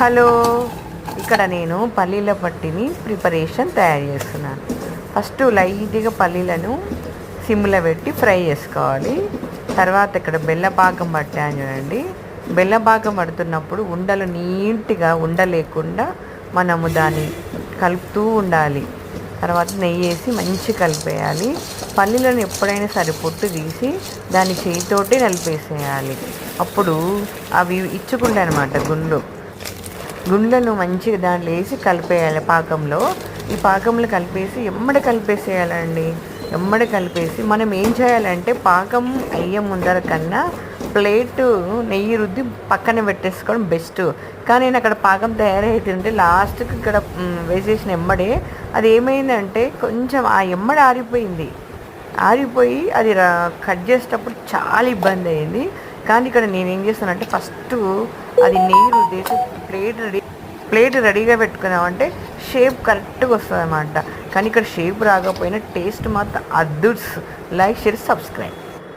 Hello. ఇక్కడ నేను పల్లీల పట్టిని ప్రిపరేషన్ తయారు చేస్తున్నాను. ఫస్ట్ లైట్గా పల్లీలను సిమ్లో పెట్టి ఫ్రై చేసుకోవాలి. తర్వాత ఇక్కడ బెల్లపాకం పట్టాను చూడండి. బెల్లపాకం పడుతున్నప్పుడు ఉండలు నీట్గా ఉండలేకుండా మనము దాన్ని కలుపుతూ ఉండాలి. తర్వాత నెయ్యి వేసి మంచి కలిపేయాలి. పల్లీలను ఎప్పుడైనా సరే పొట్టు తీసి దాన్ని చేయితోటి నలిపేసేయాలి అప్పుడు అవి ఇచ్చుకుంటాయి అనమాట గుండు గుండ్లను మంచిగా దాంట్లో వేసి కలిపేయాలి పాకంలో. ఈ పాకంలో కలిపేసి ఎమ్మడ కలిపేసేయాలండి. ఎమ్మడి కలిపేసి మనం ఏం చేయాలంటే పాకం అయ్యే ముందర కన్నా ప్లేటు నెయ్యి రుద్ది పక్కన పెట్టేసుకోవడం బెస్ట్. కానీ నేను అక్కడ పాకం తయారైతుంటే లాస్ట్కి ఇక్కడ వేసేసిన ఎమ్మడే అది ఏమైందంటే కొంచెం ఆ ఎమ్మడి ఆరిపోయింది. ఆరిపోయి అది రా- కట్ చేసేటప్పుడు చాలా ఇబ్బంది అయింది. కానీ ఇక్కడ నేను ఏం చేస్తానంటే ఫస్ట్ అది నెయ్యి రుద్దేసి ప్లేట్ రెడీ ప్లేట్ రెడీగా పెట్టుకున్నామంటే షేప్ కరెక్ట్గా వస్తుంది అనమాట కానీ ఇక్కడ షేప్ రాకపోయినా టేస్ట్ మాత్రం అద్దుట్స్ లైక్ షేర్ సబ్స్క్రైబ్.